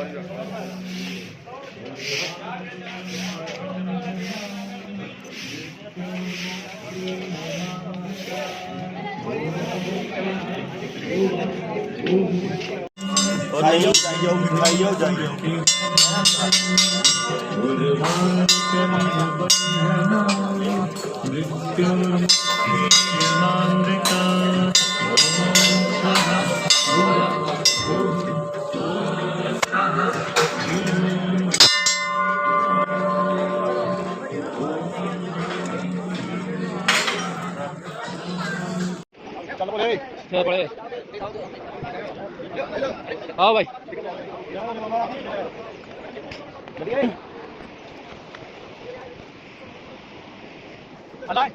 ਉਹ ਨਹੀਂ ਜਾਈਓ ਮਿਠਾਈਓ ਜਾਈਓ ਚੱਲ ਬੋਲੇ ਚਲ ਪੜੇ ਭਾਈ ਹਟਾਏ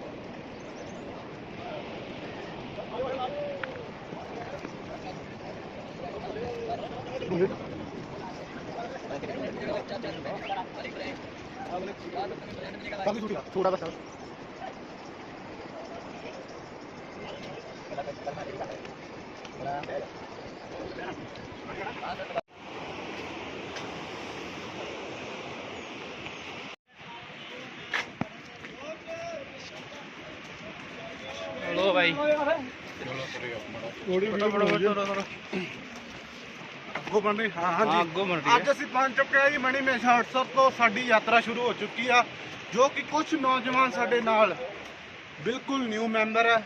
ਕਾਹਦੀ ਥੋੜਾ ਬਸ ਲੋ ਭਾਈ ਥੋੜੀ ਫਟੋ ਅੱਗੋਂ ਬਣ ਰਹੀ ਹਾਂ ਹਾਂ, ਅੱਗੋਂ ਬਣ ਰਹੀ ਹੈ। ਅੱਜ ਅਸੀਂ ਪਹੁੰਚ ਚੁੱਕੇ ਹਾਂ ਜੀ ਮਣੀ ਮੇਸ਼ ਹਟਸਰ ਤੋਂ ਸਾਡੀ ਯਾਤਰਾ ਸ਼ੁਰੂ ਹੋ ਚੁੱਕੀ ਆ ਜੋ ਕਿ ਕੁਝ ਨੌਜਵਾਨ ਸਾਡੇ ਨਾਲ ਬਿਲਕੁਲ ਨਿਊ ਮੈਂਬਰ ਹੈ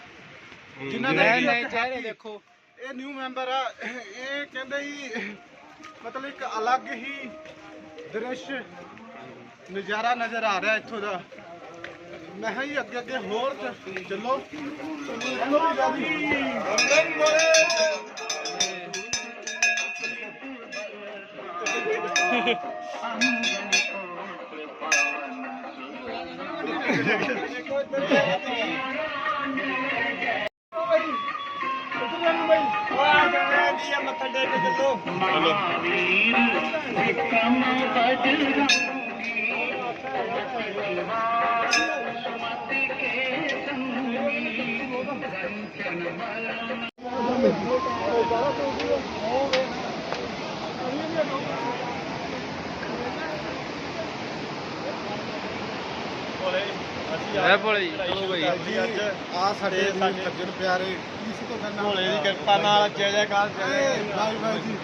ਜਿਨ੍ਹਾਂ ਨੇ ਨਹੀਂ ਕਿ ਨਹੀਂ ਇੱਕ ਚਿਹਰੇ ਦੇਖੋ। ਇਹ ਨਿਊ ਮੈਂਬਰ ਆ ਇਹ ਕਹਿੰਦੇ ਜੀ ਮਤਲਬ ਇੱਕ ਅਲੱਗ ਹੀ ਦ੍ਰਿਸ਼ ਨਜ਼ਾਰਾ ਨਜ਼ਰ ਆ ਰਿਹਾ ਇੱਥੋਂ ਦਾ। ਮੈਂ ਕਿਹਾ ਜੀ ਅੱਗੇ ਅੱਗੇ ਹੋਰ ਚ- ਚੱਲੋ। ਚੱਲੋ ਟੇਕ ਕੇ ਅੰਦਰ ਬੋਲੇ ਐ ਭੋਲੇ ਜੀ ਚਲੋ ਭਾਈ ਜੀ ਅੱਜ ਆ ਸਾਡੇ ਸੱਜਣ ਪਿਆਰੇ। ਇਸ ਤੋਂ ਕਰਨਾ ਭੋਲੇ ਦੀ ਕਿਰਪਾ ਨਾਲ ਜੈ ਜੈਕਾਰ ਜੈ ਭਾਈ ਭਾਈ ਜੀ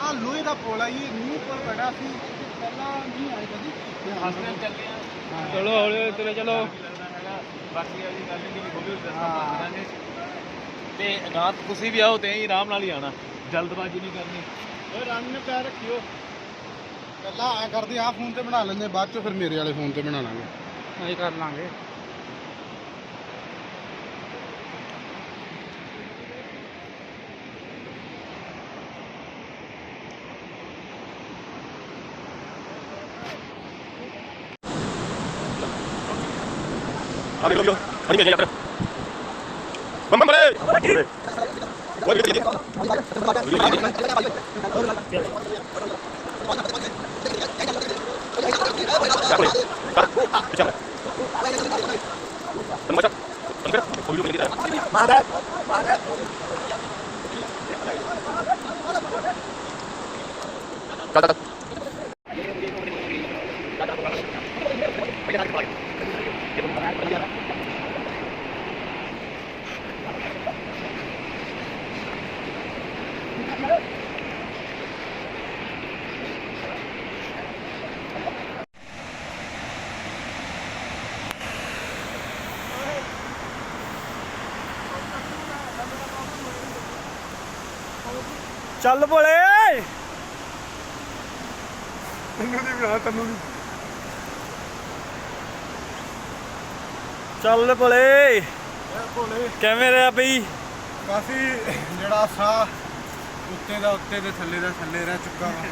ਆ ਲੋਹੇ ਦਾ ਪੁਲ ਆ ਜੀ ਨਿਊ ਪੁਲ ਬਣਾ ਸੀ ਪਹਿਲਾਂ ਨਹੀਂ ਆਏ ਕਦੀ। ਹਸਨ ਚੱਲੇ ਆ। ਚਲੋ ਹੌਲੀ ਹੌਲੀ ਤੁਰੇ ਚਲੋ। ਬਾਕੀ ਆ ਜੀ ਗੱਲ ਨਹੀਂ ਬੋਲੀ ਦੱਸਾਂਗੇ ਤੇ ਰਾਤ ਤੁਸੀਂ ਵੀ ਆਓ ਤੇ ਹੀ ਆਰਾਮ ਨਾਲ ਹੀ ਆਣਾ ਜਲਦਬਾਜ਼ੀ ਨਹੀਂ ਕਰਨੀ। ਓਏ ਰੰਗ ਨੇ ਪੈਰ ਰੱਖਿਓ। ਪਹਿਲਾਂ ਐ ਕਰਦੇ ਆ ਫੋਨ ਤੇ ਬਣਾ ਲੈਂਦੇ ਬਾਅਦ ਚੋਂ ਫਿਰ ਮੇਰੇ ਵਾਲੇ ਫੋਨ ਤੇ ਬਣਾ ਲਾਂਗੇ। ਅਸੀਂ ਕਰ ਲਾਂਗੇ। ਆ ਦੇਖੋ ਵੀਡੀਓ ਬਣੀ ਗਈ ਯਾਤਰਾ ਬੰਮ ਬਲੇ ਚੱਲ ਭੋਲੇ। ਤੈਨੂੰ ਦੀ ਬਣਾ ਤੈਨੂੰ ਦੀ ਚੱਲ ਭੋਲੇ। ਭੋਲੇ। ਕਿਵੇਂ ਰਿਹਾ ਬਈ? ਕਾਫੀ ਜਿਹੜਾ ਸਾਹ ਉੱਤੇ ਦਾ ਉੱਤੇ ਤੇ ਥੱਲੇ ਦਾ ਥੱਲੇ ਰਹਿ ਚੁੱਕਾ ਵਾ।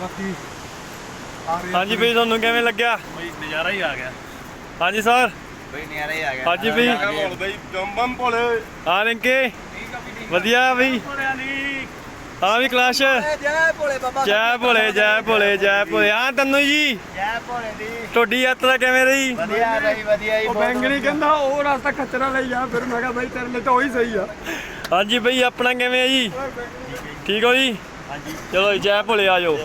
ਬਾਕੀ ਆ ਰਹੀ ਹਾਂਜੀ ਬਈ ਤੁਹਾਨੂੰ ਕਿਵੇਂ ਲੱਗਿਆ? ਬਈ ਨਜ਼ਾਰਾ ਹੀ ਆ ਗਿਆ। ਹਾਂਜੀ ਸਰ। ਬਈ ਨਜ਼ਾਰਾ ਹੀ ਆ ਗਿਆ। ਹਾਂਜੀ ਬਈ। ਬਈ ਬੰਮ ਬੰਮ ਭੋਲੇ। ਹਾਂ ਰਿੰਕੇ। ਵਧੀਆ ਬਈ। ਹਾਂ ਵੀ ਕਲਾਸ਼। ਜੈ ਭੋਲੇ ਬਾਬਾ ਜੈ ਭੋਲੇ ਜੈ ਭੋਲੇ ਜੈ ਭੋਲੇ। ਹਾਂ ਤੈਨੂੰ ਜੀ। ਜੈ ਭੋਲੇ ਦੀ। ਤੁਹਾਡੀ ਯਾਤਰਾ ਕਿਵੇਂ ਰਹੀ? ਵਧੀਆ ਰਹੀ ਵਧੀਆ ਹੀ ਉਹ ਬੈਂਗਣੀ ਕਹਿੰਦਾ ਉਹ ਰਸਤਾ ਖੱਚਰਾ ਲਈ ਜਾ ਫਿਰ ਮੈਂ ਕਿਹਾ ਬਈ ਤੇਰੇ ਲਈ ਤਾਂ ਉਹੀ ਸਹੀ ਆ। ਹਾਂਜੀ ਬਈ ਆਪਣਾ ਕਿਵੇਂ ਹੈ ਜੀ? ਠੀਕ ਹੋ ਜੀ? ਹਾਂਜੀ। ਚਲੋ ਜੀ, ਜੈ ਭੋਲੇ ਆ ਜਾਓ।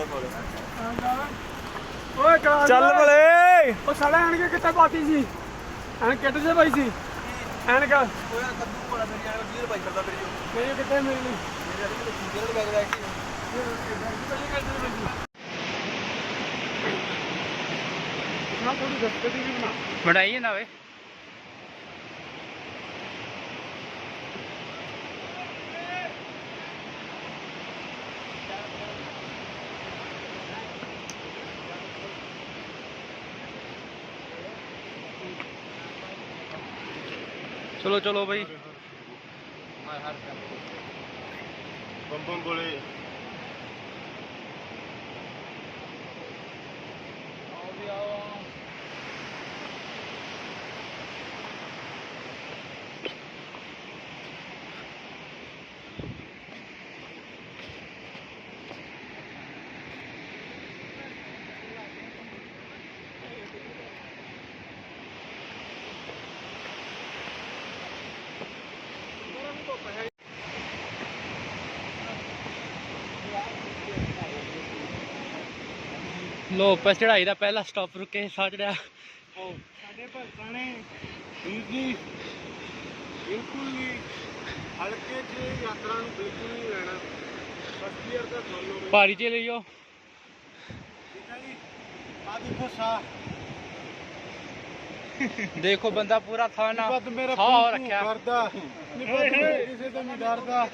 ਓਏ ਕਲਾ ਚੱਲ ਭੋਲੇ। ਉਹ ਸਾਲਾ ਐਨਕ ਕਿੱਥੇ ਪਾਤੀ ਸੀ? ਐਨਕ ਕਿੱਥੇ ਸੇ ਪਾਈ ਸੀ? ਐਨਕ। ਓ ਯਾਰ ਕੱਦੂ ਕੋਲਾ ਮੇਰੀ ਐਨਕ ਵੀਰ ਪਾਈ ਕਰਦਾ ਮੇਰੀ ਮੇਰੀ ਕਿੱਥੇ ਮੇਰੀ ਨਹੀਂ ਨਾ ਵੇ ਚਲੋ ਚਲੋ ਬਈ। ਬੰਮ ਬੰਮ ਬੋਲੇ ਲੋ ਪਸ ਚੜਾਈ ਦਾ ਪਹਿਲਾ ਸਟਾਪ ਰੁਕੇ ਸਾਹ ਚੜਿਆ ਸਾਡੇ ਭਗਤਾਂ ਨੇ ਵੀਰ ਜੀ ਬਿਲਕੁਲ ਵੀ ਹਲਕੇ 'ਚ ਯਾਤਰਾ ਨੂੰ ਬਿਲਕੁਲ ਨਹੀਂ ਲੈਣਾ। ਫਸਟ ਈਅਰ ਦਾ ਬਈ। ਭਾਰੀ ਚ ਲਈਓ। ਠੀਕ ਹੈ ਜੀ? ਆ ਦੇਖੋ ਸਾਹ। ਦੇਖੋ ਬੰਦਾ ਪੂਰਾ ਥਾਣਾ ਪਤ ਮੇਰਾ ਹਾਂ ਪੂੰ ਰੱਖਿਆ। ਕਰਦਾ। ਕਿਸੇ ਤੋਂ ਨਹੀਂ ਡਰਦਾ।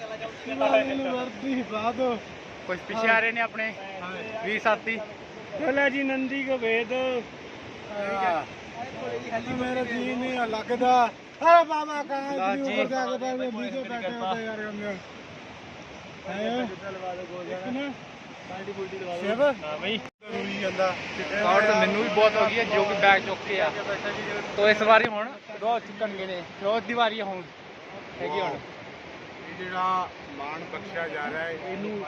ਵਰਦੀ ਪਾ ਦੋ ਕੁਝ ਪਿੱਛੇ ਆ ਰਹੇ ਨੇ ਆਪਣੇ ਵੀਰ ਸਾਥੀ। ਚਲਾ ਜੀ ਨੰਦੀ ਕੋ ਭੇਦ। ਅੱਜ ਮੇਰਾ ਜੀ ਨਹੀਂ ਲੱਗਦਾ। ਆ ਬਾਬਾ ਕਹਾਂ ਜੀ। ਉੱਪਰ ਜਾ ਕੇ ਬੈਠੇ ਨੀਚੇ ਬੈਠੇ ਹੁੰਦੇ ਯਾਰ ਹਮ ਹੈ? ਇੱਕ ਨਾ। ਸ਼ਿਵ। ਹਾਂ ਬਈ। ਰੁਈ ਜਾਂਦਾ। ਕਾਰਡ ਤਾਂ ਮੈਨੂੰ ਵੀ ਬਹੁਤ ਹੋ ਗਈ ਹੈ ਜੋ ਕਿ ਬੈਗ ਚੁੱਕ ਕੇ ਆ। ਤੋ ਇਸ ਵਾਰੀ ਹੁਣ ਰੋਜ਼ ਚੁੱਕਣਗੇ ਨੇ। ਰੋਜ਼ ਦੀ ਵਾਰੀ ਆ ਹੁਣ। ਹੈਗੀ ਹੁਣ। ਇਹ ਜਿਹੜਾ ਮਾਣ ਬਖਸ਼ਿਆ ਜਾ ਰਿਹਾ ਹੈ ਇਹਨੂੰ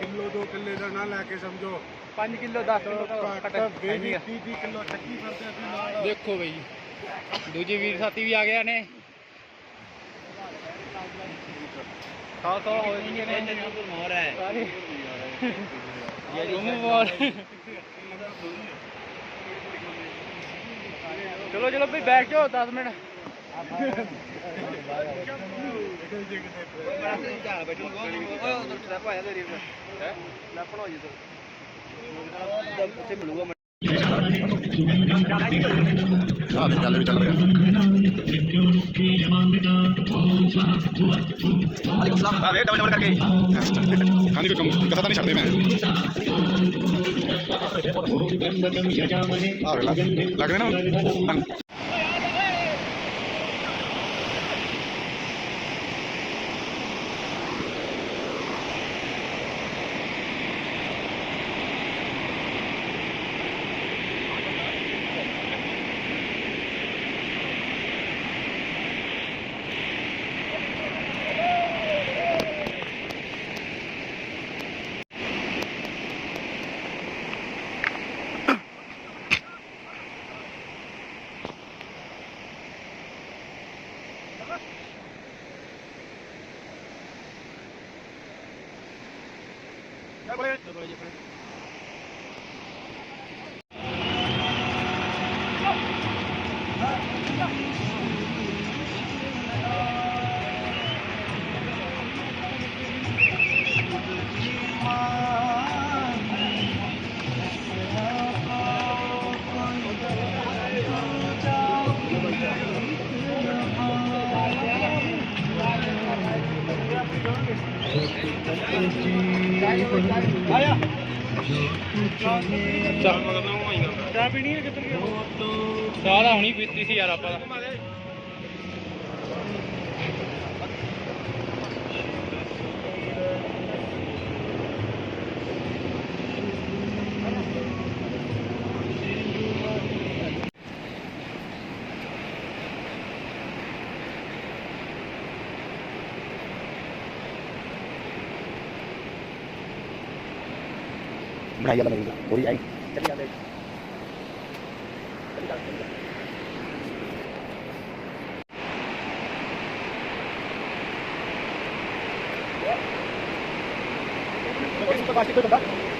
ਕਿਲੋ 2 ਕਿੱਲੇ ਦਾ ਨਾ ਲੈ ਕੇ ਸਮਝੋ। 5 ਕਿਲੋ 10 ਕਿਲੋ ਤੋਂ ਘੱਟ 20 ਹੈਗੀ ਆ। 30 ਕਿਲੋ ਚੱਕੀ ਫਿਰਦੇ ਅਸੀਂ ਨਾਲ। ਦੇਖੋ ਬਈ ਦੂਜੇ ਵੀਰ ਸਾਥੀ ਵੀ ਆ ਗਏ ਨੇ। ਸੌ ਸੌ ਹੋ ਗਏ ਨੇ। ਮੋਰ ਹੈ। ਸਾਰੇ। ਮੋਰ ਚਲੋ ਚਲੋ ਭਈ ਬੈਠ ਜਾਓ 10 ਮਿੰਟ। ਆਹ ਦੇ ਚੱਲ ਵੀ ਚੱਲ ਰਿਹਾ ਆ ਦੇ ਡਬਲ ਡਬਲ ਨਾ ਚਾਹ ਪੀਣੀ ਹੈ ਕਿੱਧਰ ਗਿਆ? ਚਾਹ ਹੁਣੀ ਪੀਤੀ ਸੀ ਯਾਰ ਆਪਾਂ ਦਾ ਬਣਾਈ ਜਾਂਦਾ ਮੇਰੀ ਪੂਰੀ ਆਈ ਚੱਲੀ ਜਾਂਦੇ ਪਲਾਸਟਿਕ ਤੋਂ ਬੰਦਾ ਯਾਰ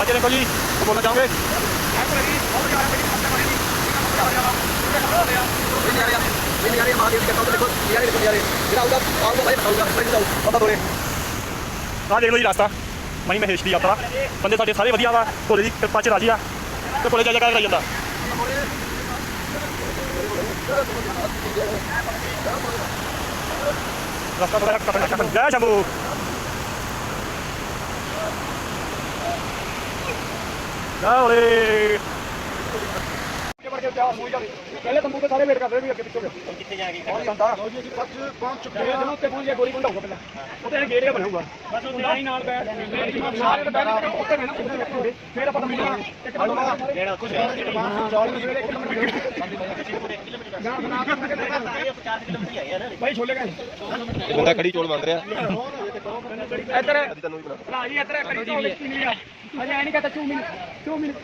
ਸਾਜੇ ਦੇਖੋ ਜੀ ਬੋਲਣਾ ਚਾਹੋਗੇ ਆਹ ਦੇਖ ਲਓ ਜੀ ਰਸਤਾ ਮਣੀ ਮਹੇਸ਼ ਦੀ ਯਾਤਰਾ ਬੰਦੇ ਸਾਡੇ ਸਾਰੇ ਵਧੀਆ ਵਾ ਭੋਲੇ ਦੀ ਕਿਰਪਾ ਚ ਰਾਜੀ ਆ ਤੇ ਭੋਲੇ ਜਾ ਜਾ ਕਰਾਈ ਜਾਂਦਾ ਰਸਤਾ ਬੜਾ ਕੱਟਣਾ ਕੱਟਣਾ ਜੈ ਸ਼ੰਭੂ Dale! ਜਾਓਲੇ ਪਹਿਲੇ ਤੰਬੂ ਤੇ ਸਾਰੇ ਵੇਟ ਕਰਦੇ ਵੀ ਅੱਗੇ ਪਿੱਛੇ ਕਿੱਥੇ ਜਾ ਕੇ ਪਹੁੰਚ ਚੁੱਕੇ ਜਦੋਂ ਉੱਤੇ ਪਹੁੰਚ ਗੋਲੀ ਬੰਦ ਹੋਊਗਾ ਪਹਿਲਾਂ ਉੱਤੇ ਗੇਟ ਜਿਹਾ ਬਣਾਊਗਾ ਬਸ ਉਹ ਨਾਲ ਹੀ ਨਾਲ ਬੈਠ ਸਾਰੇ ਤੇ ਬੈਠ ਕੇ ਉੱਤੇ ਬਹਿਣਾ ਉੱਤੇ ਬੈਠੋਗੇ ਫਿਰ ਆਪਾਂ ਮਿਲਣਾ ਇੱਕ ਨੰਬਰ ਜਿਹੜਾ ਕੁਝ ਭਾਈ ਛੋਲੇ ਕਾ ਬੰਦਾ ਕੜੀ ਚੋਲ ਮੰਗ ਰਿਹਾ। ਇੱਧਰ। ਬਣਾ ਭਰਾ ਜੀ ਇੱਧਰ ਤੋਂ ਵਿੱਚ ਨਹੀਂ ਆ। ਅਜੇ ਐ ਨਹੀਂ ਕਹਤਾ ਚੂ ਮਿੰਟ ਚੂ ਮਿੰਟ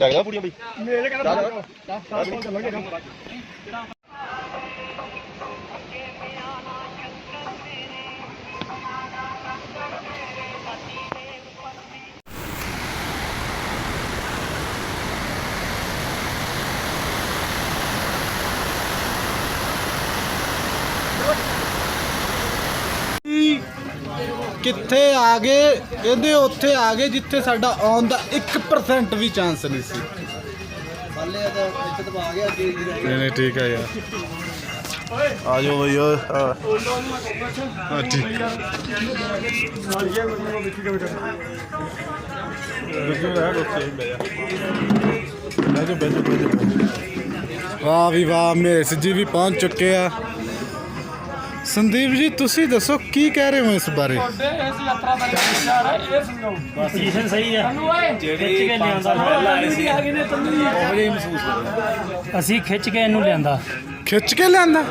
ਲੱਗਦਾ ਪੂੜੀਆਂ ਬਈ। ਮੇਰੇ ਕਹਿੰਦਾ ਕਿੱਥੇ ਆ ਗਏ? ਇਹਦੇ ਉੱਥੇ ਆ ਗਏ ਜਿੱਥੇ ਸਾਡਾ ਆਉਣ ਦਾ 1% ਵੀ ਚਾਂਸ ਨਹੀਂ ਸੀ। ਨਹੀਂ ਨਹੀਂ ਠੀਕ ਹੈ ਯਾਰ। ਆ ਜਾਓ ਬਈ ਓਏ ਹਾਂ ਠੀਕ। ਵਾਹ ਵੀ ਵਾਹ ਮੇਸ ਜੀ ਵੀ ਪਹੁੰਚ ਚੁੱਕੇ ਆ। ਸੰਦੀਪ ਜੀ ਤੁਸੀਂ ਦੱਸੋ ਕੀ ਕਹਿ ਰਹੇ ਹੋ ਇਸ ਬਾਰੇ? ਇਸ ਯਾਤਰਾ ਦਾ ਵਿਚਾਰ ਹੈ? ਇਹ ਸਮਝਾਓ ਪੋਜੀਸ਼ਨ ਸਹੀ ਆ। ਜਿਹੜੇ ਖਿੱਚ ਕੇ ਲਿਆਂਦਾ। ਅਸੀਂ ਖਿੱਚ ਕੇ ਇਹਨੂੰ ਲਿਆਂਦਾ। ਖਿੱਚ ਕੇ ਲਿਆਂਦਾ?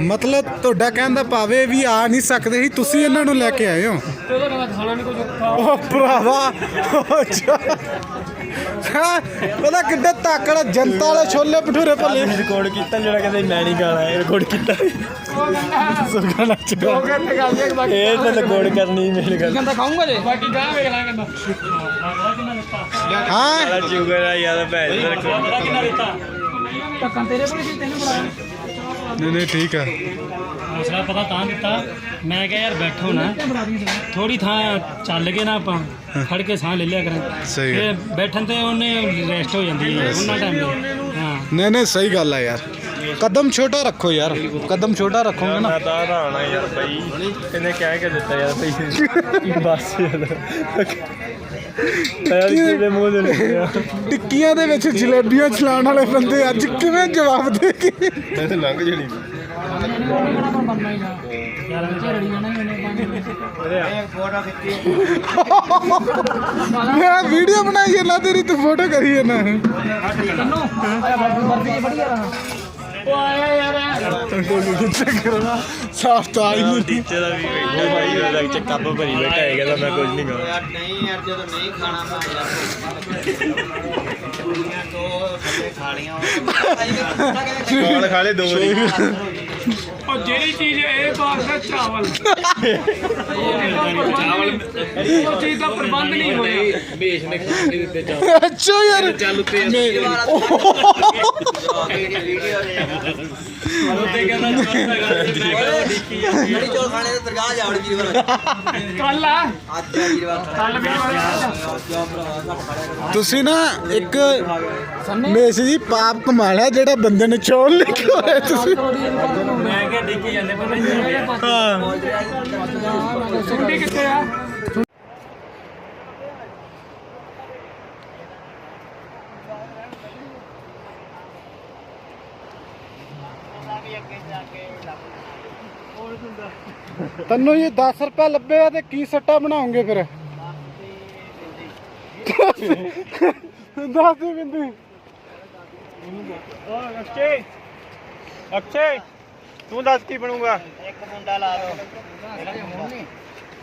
ਮਤਲਬ ਤੁਹਾਡਾ ਕਹਿੰਦਾ ਭਾਵੇਂ ਵੀ ਆ ਨਹੀਂ ਸਕਦੇ ਸੀ ਤੁਸੀਂ ਇਹਨਾਂ ਨੂੰ ਲੈ ਕੇ ਆਏ ਹੋ? ਤੇ ਉਹਦਾ ਖਾਣਾ ਨਹੀਂ ਕੁਝ ਉਹ ਭਰਾਵਾ ਅੱਛਾ। ਹਾਂ ਉਹਦਾ ਕਿੱਡੇ ਤਾਕੜਾ ਜਨਤਾ ਵਾਲੇ ਛੋਲੇ ਭਟੂਰੇ ਭੱਲੇ ਰਿਕਾਰਡ ਕੀਤਾ ਜਿਹੜਾ ਕਹਿੰਦੇ ਮੈਂ ਨਹੀਂ ਗਾਣਾ ਇਹ ਰਿਕਾਰਡ ਕੀਤਾ। ਸੁਗਾਣਾ ਉਹ ਚੁਕਾ ਕਹਿੰਦੇ ਗੱਲ ਇਹ ਤਾਂ ਰਿਕਾਰਡ ਕਰਨੀ ਮੇਰੇ ਗੱਲ। ਕਹਿੰਦਾ ਖਾਊਂਗਾ ਜੇ? ਬਾਕੀ ਗਾਂ ਵੇਖ ਲਾਂ ਕਹਿੰਦਾ ਹਾਂ। ਸ਼ੂਗਰ ਆ ਯਾਰ ਭੈਣ ਰਿਕਾਰਡ ਕਿੰਨਾ ਦਿੱਤਾ? ਤੇਰੇ ਕੋਲ ਕੀ ਤੈਨੂੰ ਬੁਲਾਇਆ ਨਹੀਂ ਨਹੀਂ ਠੀਕ ਆ। ਹੌਸਲਾ ਪਤਾ ਤਾਂ ਦਿੱਤਾ। ਮੈਂ ਕਿਹਾ ਯਾਰ ਬੈਠੋ ਨਾ। ਥੋੜੀ ਥਾਂ ਚੱਲ ਕੇ ਨਾ ਆਪਾਂ। ਖੜ ਕੇ ਸਾਹ ਲੈ ਲਿਆ ਕਰਾਂ। ਸਹੀ ਹੈ। ਤੇ ਬੈਠਣ ਤੇ ਉਹਨੇ ਰੈਸਟ ਹੋ ਜਾਂਦੀ ਹੈ। ਉਹਨਾਂ ਟਾਈਮ ਹਾਂ। ਨਹੀਂ ਨਹੀਂ ਸਹੀ ਗੱਲ ਆ ਯਾਰ। ਕਦਮ ਛੋਟਾ ਰੱਖੋ ਯਾਰ ਕਦਮ ਛੋਟਾ ਰੱਖੋਗੇ ਨਾ। ਮੈਂ ਤਾਂ ਹਰਾਣਾ ਯਾਰ ਬਈ ਇਹਨੇ ਕਹਿ ਕੇ ਦਿੱਤਾ ਯਾਰ ਬਈ ਬਸ ਯਾਰ। ਯਾਰ ਕਿਹਦੇ ਮੂੰਹ ਦੇ ਲੱਗਿਆ ਟਿੱਕੀਆਂ ਦੇ ਵਿੱਚ ਜਲੇਬੀਆਂ ਚਲਾਉਣ ਵਾਲੇ ਬੰਦੇ ਅੱਜ ਕਿਵੇਂ ਜਵਾਬ ਦੇ ਕੇ ਮੈਂ ਤੇ ਲੰਘ ਜਣੀ। ਯਾਰ ਝੜੜੀ ਜਾਣਾ ਇਹਨੇ ਮੈਂ ਵੀਡੀਓ ਬਣਾਈ ਹੈ ਨਾ ਤੇਰੀ ਤੂੰ ਫੋਟੋ ਕਰੀ ਹੈ ਨਾ। ਤੈਨੂੰ ਆਇਆ ਬਰਫੀ ਬੜੀ ਆ ਰਹਾ ਸਾਫ਼ ਤਾਂ ਆਈ ਨਹੀਂ। ਟੀਚਰ ਦਾ ਵੀ ਬੈਠਾ ਭਾਈ ਉਹਦਾ ਚ ਕੱਪ ਭਰੀ ਬੈਠਾ ਹੈਗਾ ਤਾਂ ਮੈਂ ਕੁਝ ਨਹੀਂ ਕਹਾਂ ਯਾਰ ਨਹੀਂ ਯਾਰ ਜਦੋਂ ਨਹੀਂ ਖਾਣਾ ਮੈਂ ਯਾਰ ਕੁੜੀਆਂ ਤੋਂ ਖਾਲੀਆਂ ਕਾਲ ਖਾ ਲੈ ਦੋ ਵਾਰੀ ਉਹ ਜਿਹੜੀ ਚੀਜ਼ ਇਹ ਬਾਤ ਚਾਵਲ ਚਾਵਲ। ਉਹ ਚੀਜ਼ ਦਾ ਪ੍ਰਬੰਧ ਨਹੀਂ ਹੋਇਆ। ਹਮੇਸ਼ ਨੇ ਖਾਣ ਨਹੀਂ ਦਿੱਤੇ ਚਾਹ ਅੱਛਾ ਯਾਰ। ਚੱਲ ਉੱਤੇ ਵੀਡੀਓ ਉੱਤੇ ਕਹਿੰਦਾ ਜਿਹੜੀ ਚੋਲ ਖਾਣੇ ਤੇ ਦਰਗਾਹ ਜਾਵੜ ਵੀਰਵਾਰ। ਕੱਲ ਆ। ਅੱਜ ਆ ਵੀਰਵਾਰ ਕੱਲ ਵੀ ਕਿਉਂ ਭਰਾ ਘੱਟ ਖਾਲਿਆ ਤੁਸੀਂ ਨਾ ਇੱਕ ਮੇਸ ਜੀ ਪਾਪ ਕਮਾ ਲਿਆ ਜਿਹੜਾ ਬੰਦੇ ਨੇ ਛੋੜ ਲੈ ਕੇ ਹੋਇਆ ਤੁਸੀਂ। ਮੈਂ ਕਿਹਾ ਡਿੱਗੀ ਜਾਂਦੇ ਪਤਾ ਨਹੀਂ ਸੁੰਡੀ ਕਿੱਥੇ ਆ। ਤੈਨੂੰ ਜੀ 10 ਰੁਪਏ ਲੱਭੇ ਆ ਤੇ ਕੀ ਸੱਟਾ ਬਣਾਉਂਗੇ ਫਿਰ? ਦੱਸ ਦੇ ਬਿੰਦੂ। ਅਕਸ਼ੇ ਅਕਸ਼ੇ ਤੂੰ ਦੱਸ ਕੀ ਬਣੂਗਾ? ਇੱਕ ਮੁੰਡਾ ਲਾ ਦੋ।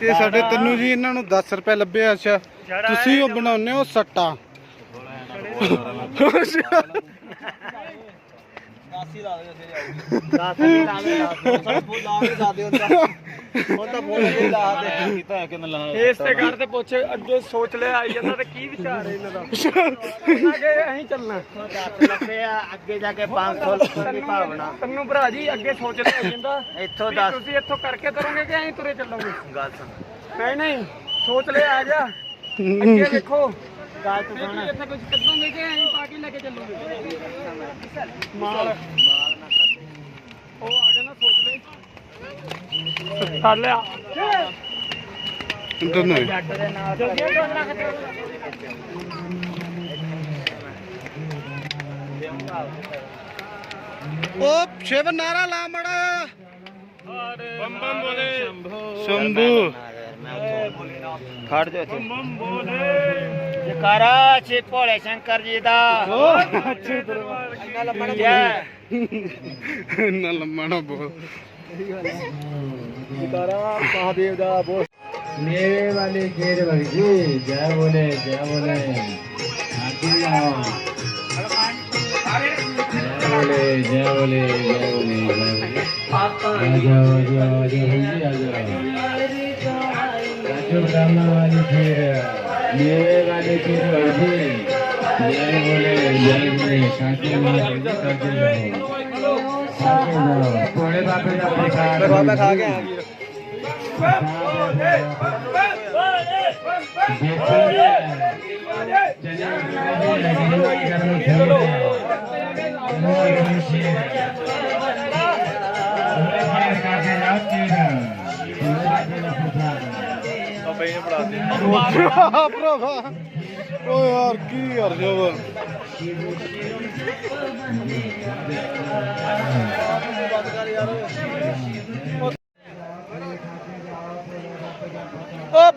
ਤੇ ਸਾਡੇ ਤੈਨੂੰ ਜੀ ਇਹਨਾਂ ਨੂੰ 10 ਰੁਪਏ ਲੱਭੇ ਆ ਅੱਛਾ। ਤੁਸੀਂ ਉਹ ਬਣਾਉਂਦੇ ਹੋ ਸੱਟਾ। ਦਾਸੀ ਲਾ ਦੇ ਉੱਥੇ ਜਾਊਗੀ ਦਾਸੀ ਲਾ ਦੇ ਲਾ ਦੇ ਫੁੱਲ ਲਾ ਉਹ ਤਾਂ ਫੁੱਲ ਨਹੀਂ ਲਾ ਦੇ ਕੀਤਾ ਹੈ ਕਿ ਨਾ ਲਾ ਇਸ ਤੇ ਗੱਲ ਤੇ ਪੁੱਛ ਅੱਗੇ ਸੋਚ ਲਿਆ ਆਈ ਜਾਂਦਾ ਤੇ ਕੀ ਵਿਚਾਰ ਹੈ ਇਹਨਾਂ ਦਾ? ਕੇ ਅਸੀਂ ਚੱਲਣਾ। ਲੱਭੇ ਆ ਅੱਗੇ ਜਾ ਕੇ 500 ਲੱਖਾਂ ਦੀ ਭਾਵਨਾ। ਤੈਨੂੰ ਭਰਾ ਜੀ ਅੱਗੇ ਸੋਚ ਲਿਆ ਆਈ ਜਾਂਦਾ। ਇੱਥੋਂ ਦੱਸ। ਤੁਸੀਂ ਇੱਥੋਂ ਕਰਕੇ ਕਰੋਗੇ ਕਿ ਅਸੀਂ ਤੁਰੇ ਚੱਲੋਗੇ? ਗੱਲ ਸੁਣ। ਨਹੀਂ ਨਹੀਂ ਸੋਚ ਲਿਆ ਆ ਜਾ। ਅੱਗੇ ਦੇਖੋ। ਗੱਲ ਤੂੰ ਸੁਣ। ਇੱਥੇ ਕੁਝ ਕੱਢੋਗੇ ਕਿ ਅਸੀਂ ਪਾ ਕੇ ਲੈ ਕੇ ਚੱਲੋਗੇ? ਮਾਲ। ਉਹ ਆ ਗਿਆ ਨਾ ਸੋਚ ਲੈ। ਕਰ ਲਿਆ। ਦੋਨੋਂ ਹੀ। ਜੱਟ ਦੇ ਨਾਲ ਉਹ ਸ਼ਿਵ ਨਾਰਾ ਲਾ ਮੜਾ। ਬੰਮ ਬੰਮ ਬੋਲੇ। ਸ਼ੰਭੂ। ਖੜ ਜਾ ਇੱਥੇ। ਬੰਮ ਬੋਲੇ। ਜਕਾਰਾ ਛੇ ਭੋਲੇ ਸ਼ੰਕਰ ਜੀ ਦਾ। ਅੱਛੇ। ਦਰਬਾਰ ਜੈ ਨਾ ਲੰਮਾ ਨਾ ਬੋਲ। हम्म, हम्म। महादेव दा बोल। मेरे वाले गेर भाई जी जय बोले जय बोले। जय बोले जय बोले जय बोले। आ जाओ आ जाओ आ जाओ भाई जी आ जाओ राजू वाली खीर मेरे वाले खीर भाई जी जय बोले जय बोले। शांति माँ शांति। ਭੋਲੇ ਬਾਬੇ ਦਾ ਪ੍ਰਸਾਦ ਰੋਤਾ ਖਾ ਕੇ ਆ ਗਈ ਬਾਬੇ ਨੇ ਪੜਾ ਦੇ ਭਰਾਵਾ। ਓ ਯਾਰ, ਕੀ ਕਰ ਰਿਹਾ ਵਾ ਓ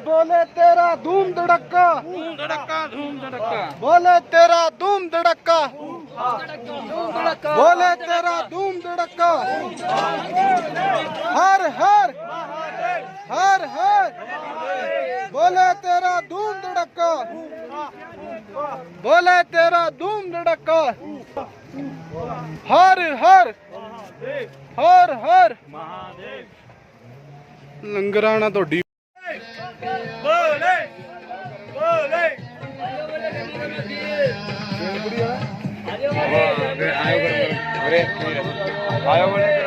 ਬੋਲੇ ਤੇਰਾ ਧੂਮ ਧੜਕਾ। ਧੂਮ ਧੜਕਾ ਧੂਮ ਧੜਕਾ। ਬੋਲੇ ਤੇਰਾ ਧੂਮ ਧੜਕਾ। ਬੋਲੇ ਤੇਰਾ ਧੂਮ ਧੜਕਾ। ਹਰ ਹਰ ਹਰ ਹਰ। ਬੋਲੇ ਤੇਰਾ ਧੂਮ ਧੜਕਾ। ਬੋਲੇ ਤੇਰਾ ਧੂਮ ਧੜਕਾ। ਹਰ ਹਰ। ਹਰ ਹਰ। ਲੰਗਰਾਣਾ ਤੁਹਾਡੀ ਬੰਮ ਬੋਲੇ। ਬੰਮ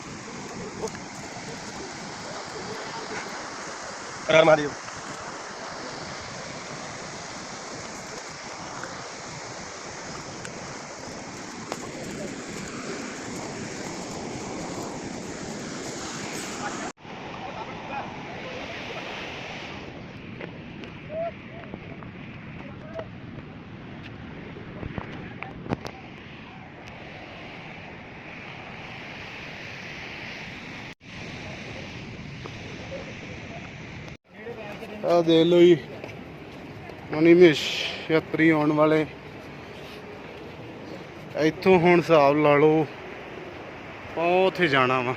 ਹਰ ਮਹਾਦੇਵ ਆ ਦੇਖ ਲਓ ਜੀ। ਅਨਿਮੇਸ਼ ਯਾਤਰੀ ਆਉਣ ਵਾਲੇ। ਇੱਥੋਂ ਹੁਣ ਹਿਸਾਬ ਲਾ ਲਓ ਉੱਥੇ ਜਾਣਾ ਵਾ।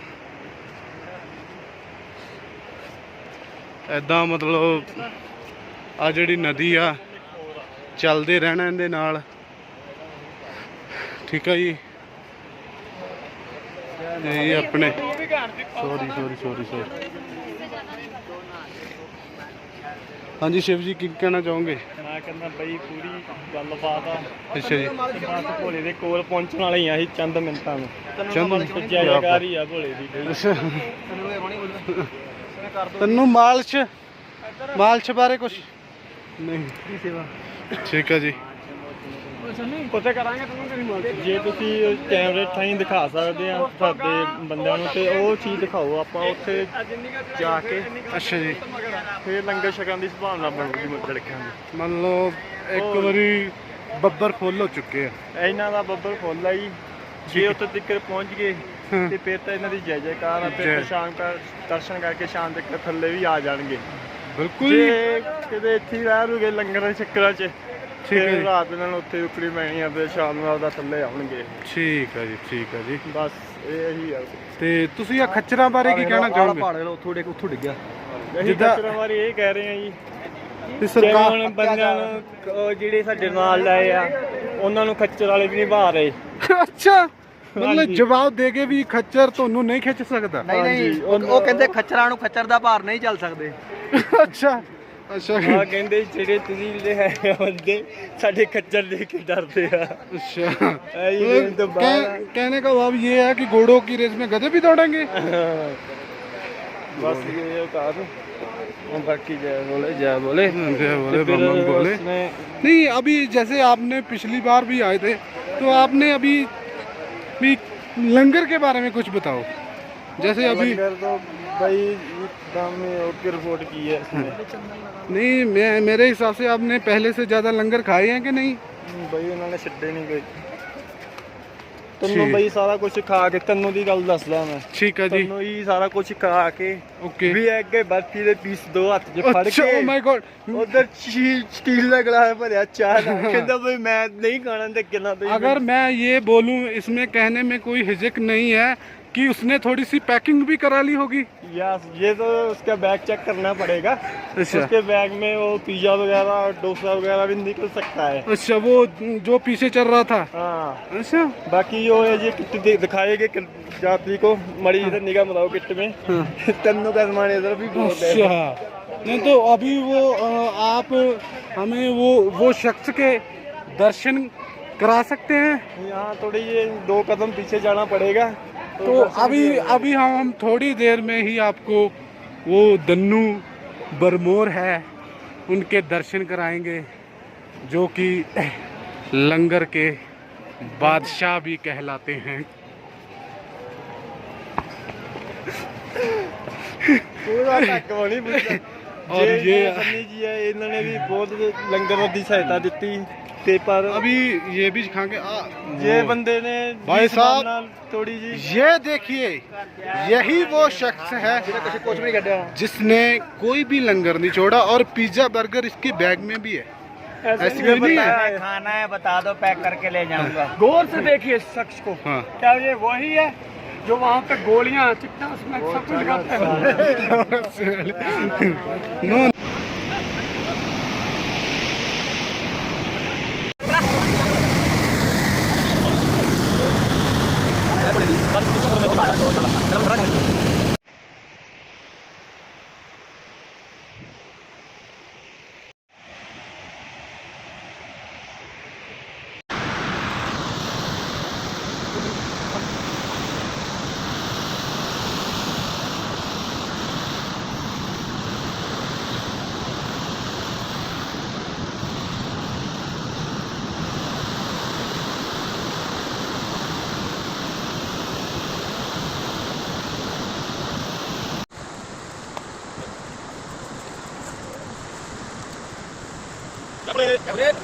ਐਦਾਂ ਮਤਲਬ ਆ ਜਿਹੜੀ ਨਦੀ ਆ, ਚੱਲਦੇ ਰਹਿਣਾ ਇਹਦੇ ਨਾਲ। ਠੀਕ ਆ ਜੀ? ਇਹ ਆਪਣੇ ਸੌਰੀ ਸੌਰੀ ਸੌਰੀ ਸੌਰੀ ਹਾਂਜੀ ਸ਼ਿਵ ਜੀ ਕੀ ਕਹਿਣਾ ਚਾਹੋਗੇ? ਮੈਂ ਕਹਿੰਦਾ ਬਈ ਪੂਰੀ ਗੱਲਬਾਤ ਆ। ਅੱਛਾ ਜੀ। ਬਸ ਭੋਲੇ ਦੇ ਕੋਲ ਪਹੁੰਚਣ ਵਾਲੇ ਹੀ ਆ ਅਸੀਂ ਚੰਦ ਮਿੰਟਾਂ ਨੂੰ। ਚੰਦ ਜੈਕਾਰ ਹੀ ਆ ਭੋਲੇ ਦੀ। ਅੱਛਾ। ਤੈਨੂੰ ਮਾਲਸ਼। ਮਾਲਸ਼ ਬਾਰੇ ਕੁਝ ਨਹੀਂ ਠੀਕ ਹੈ ਜੀ। ਉੱਥੇ ਕਰਾਂਗੇ ਤੁਹਾਨੂੰ ਜੇ ਤੁਸੀਂ ਕੈਮਰੇ ਥਾਈਂ ਦਿਖਾ ਸਕਦੇ ਆ ਸਾਡੇ ਬੰਦਿਆਂ ਨੂੰ ਤੇ ਉਹ ਚੀਜ਼ ਦਿਖਾਓ ਆਪਾਂ ਉੱਥੇ ਜਾ ਕੇ। ਅੱਛਾ ਜੀ। ਫੇਰ ਲੰਗਰ ਛਕਣ ਦੀ ਸੰਭਾਵਨਾ ਬਣੂਗੀ ਮੁੱਦੜ ਖਾਂਦੀ ਮੰਨ ਲਓ ਇੱਕ ਵਾਰੀ ਬੱਬਰ ਫੁੱਲ ਹੋ ਚੁੱਕੇ ਆ। ਇਹਨਾਂ ਦਾ ਬੱਬਰ ਫੁੱਲ ਆ ਜੀ। ਜੇ ਉੱਥੇ ਤੱਕ ਪਹੁੰਚ ਗਏ। ਤੇ ਫਿਰ ਤਾਂ ਇਹਨਾਂ ਦੀ ਜੈ ਜੈਕਾਰ ਆ। ਫਿਰ ਸ਼ਾਮ ਕਰ ਦਰਸ਼ਨ ਕਰਕੇ ਸ਼ਾਮ ਤੱਕ ਥੱਲੇ ਵੀ ਆ ਜਾਣਗੇ। ਬਿਲਕੁਲ। ਕਿਤੇ ਇੱਥੇ ਰਹਿ ਰੂਗੇ ਲੰਗਰ ਦੇ ਚੱਕਰਾਂ 'ਚ ਠੀਕ ਹੈ ਜੀ। ਰਾਤ ਇਹਨਾਂ ਨੂੰ ਉੱਥੇ ਰੁਕਣੀ ਪੈਣੀ ਆ ਤੇ ਸ਼ਾਮ ਨੂੰ ਆਪਦਾ ਥੱਲੇ ਆਉਣਗੇ ਠੀਕ ਹੈ ਜੀ ਠੀਕ ਹੈ ਜੀ। ਬਸ ਇਹ ਹੀ ਆ। ਤੇ ਤੁਸੀਂ ਆ ਖੱਚਰਾਂ ਬਾਰੇ ਕੀ ਕਹਿਣਾ ਚਾਹੋਗੇ? ਪਹਾੜ ਉੱਥੋਂ ਡਿੱਗ ਉੱਥੋਂ ਡਿੱਗਿਆ ਜਿੱਦਾਂ- ਚੱਕਰਾਂ ਬਾਰੇ ਇਹ ਕਹਿ ਰਹੇ ਆ ਜੀ। ਤੇ ਜਿਵੇਂ ਸਰਕਾਰ ਬੰਦਿਆਂ ਨੂੰ ਉਹ ਜਿਹੜੇ ਸਾਡੇ ਨਾਲ ਲਾਏ ਆ ਉਹਨਾਂ ਨੂੰ ਖੱਚਰ ਵਾਲੇ ਵੀ ਨਹੀਂ ਬਾਹ ਰਹੇ। ਅੱਛਾ ਮਤਲਬ ਹਾਂਜੀ। ਜਵਾਬ ਦੇ ਕੇ ਵੀ ਖੱਚਰ ਤੁਹਾਨੂੰ ਨਹੀਂ ਖਿੱਚ ਸਕਦਾ। ਨਹੀਂ ਨਹੀਂ ਉਹ ਉਹ ਕਹਿੰਦੇ ਖੱਚਰਾਂ ਨੂੰ ਖੱਚਰ ਦਾ ਭਾਰ ਨਹੀਂ ਚੱਲ ਸਕਦੇ। ਅੱਛਾ। ਅੱਛਾ ਆ ਕਹਿੰਦੇ ਜਿਹੜੇ ਤੁਸੀਂ ਜਿਹੜੇ ਹੈ ਬੰਦੇ ਸਾਡੇ ਖੱਚਰ ਦੇ ਕੇ ਡਰਦੇ ਆ अच्छा ऐ ये मतलब तो बाहर- कह- कहने का भाव ये है कि घोड़ों की रेस में गधे भी दौड़ेंगे बस ये उतार और बाकी जय बोले जय बोले जय बोले, तो फिर बम बम बोले। उसमें नहीं अभी जैसे आपने पिछली बार भी आए थे तो आपने अभी भी लंगर के बारे में कुछ बताओ जैसे अभी लंगर तो भाई काम में ओके रिपोर्ट की है इसने नहीं मैं मेरे हिसाब से आपने पहले से ज़्यादा लंगर खाए हैं कि नहीं ਬਈ ਉਹਨਾਂ ਨੇ ਛੱਡੇ ਨਹੀਂ ਕੋਈ ਤੈਨੂੰ ਠੀਕ। ਬਈ ਸਾਰਾ ਕੁਝ ਖਾ ਕੇ ਤੈਨੂੰ ਦੀ ਗੱਲ ਦੱਸਦਾ ਮੈਂ ठीक है जी ਤੈਨੂੰ ਹੀ ਸਾਰਾ ਕੁਝ ਖਾ ਕੇ ओके ਵੀ ਅੱਗੇ ਬਰਫੀ ਦੇ ਪੀਸ ਦੋ ਹੱਥ 'ਚ ਫੜ अच्छा ਕੇ ओ माय गॉड ਉਧਰ ਸਟੀਲ ਦਾ ਗਲਾਸ ਭਰਿਆ ਚਾਹ ਦਾ ਕਹਿੰਦਾ ਬਈ ਮੈਂ ਨਹੀਂ ਖਾਣਾ ਤੇ ਕਿੰਨਾ ਤੇ अगर मैं ये बोलूं इसमें कहने में कोई हिजक नहीं है कि उसने थोड़ी सी पैकिंग भी करा ली होगी। यस ये तो उसका बैग चेक करना पड़ेगा। अच्छा। उसके बैग में वो पिज्जा वगैरह डोसा वगैरह भी निकल सकता है। अच्छा वो जो पीछे चल रहा था। हाँ। अच्छा। बाकी वो है जी किट दिखाएँगे कि यात्री को मड़ी इधर निगाह बताओ किट में। तन्नू का सामान इधर भी बहुत अच्छा। नहीं तो अभी वो आप हमें वो वो शख्स के दर्शन करा सकते हैं। यहाँ थोड़ी ये दो कदम पीछे जाना पड़ेगा। तो अभी अभी हम हम थोड़ी देर में ही आपको वो दन्नू बरमोर है, उनके दर्शन कराएँगे, जो कि लंगर के बादशाह भी कहलाते हैं। पूरा ਔਰ ਜੇ ਇਹ- ਇਹ ਸੰਨੀ ਜੀ ਹੈ ਇਹਨਾਂ ਨੇ ਵੀ ਬਹੁਤ ਲੰਗਰ ਦੀ ਸਹਾਇਤਾ ਦਿੱਤੀ ਤੇ ਪਰ अभी ये भी खाएंगे आ, ਜੇ वो- ਬੰਦੇ ਨੇ ਭਾਈ ਸਾਹਿਬ, ਥੋੜੀ ਜੀ ये देखिए यही वो शख्स है ਕੁਝ ਵੀ ਨਹੀਂ ਕੱਢਿਆ जिसने कोई भी लंगर नहीं छोड़ा और पिज्जा बर्गर इसके बैग में भी है ऐसी कोई नहीं है खाना है बता दो पैक करके ले जाऊंगा गौर से देखिए इस शख्स को हाँ क्या ये वही है जो वहाँ पे गोलियां चिट्टा उसमें सब कुछ खाता है नो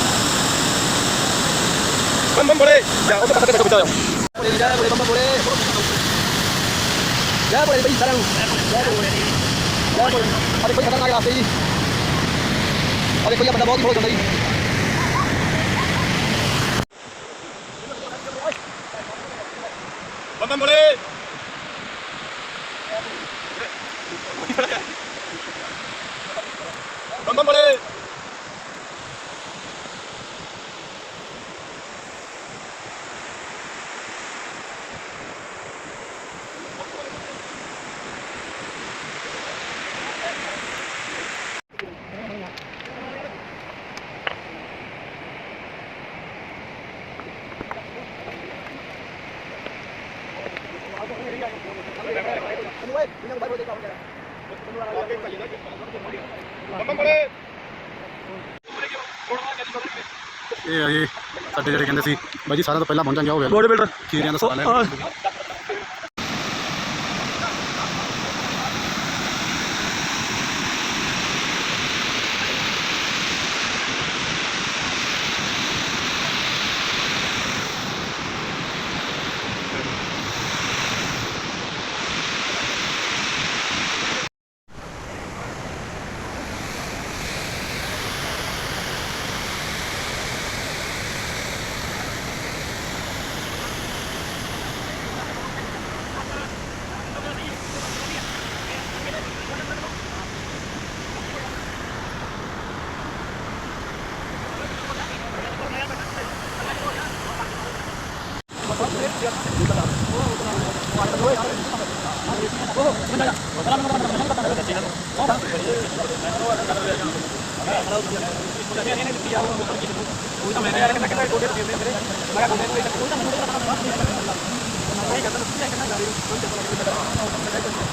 ਦੀ ਜੈ ਭੋਲੇ ਦੀ ਜੈ ਭੋਲੇ ਦੀ ਜੈ ਬੰਮ ਬੰਮ ਬੋਲੇ ਜਾ ਉਹ ਪਤਾ ਕਿੱਥੇ ਬਚਾਇਆ ਬੋਲੇ ਜੈ ਬੋਲੇ ਬੰਬਾ ਬੋਲੇ ਜੈ ਬੋਲੇ ਬਈ ਸਾਰਿਆਂ ਨੂੰ ਜੈ ਬੋਲੇ ਜੈ ਬੋਲੇ ਅਰੇ ਕੋਈ ਖਤਰਨਾਕ ਰਾਸਤੇ ਜੀ ਅਰੇ ਕੋਈ ਬੰਦਾ ਬਹੁਤ ਫੋਲੋ ਕਰਦਾ ਜੀ ਬੰਮ ਬੰਮ ਬੋਲੇ ਬੰਮ ਬੰਮ ਬੋਲੇ ਬੰਮ ਬੰਮ ਬੋਲੇ ਇਹ ਆ ਜੀ ਸਾਡੇ ਜਿਹੜੇ ਕਹਿੰਦੇ ਸੀ ਬਾਈ ਜੀ ਸਾਰਿਆਂ ਤੋਂ ਪਹਿਲਾਂ ਪਹੁੰਚਾਂਗੇ ਹੋ ਗਿਆ ਬੋਡੀ ਬਿਲਡਰ ਖੀਰਿਆਂ ਦਾ ਸਵਾਲ ਹੈ। ਮੈਂ ਕਹਿੰਦਾ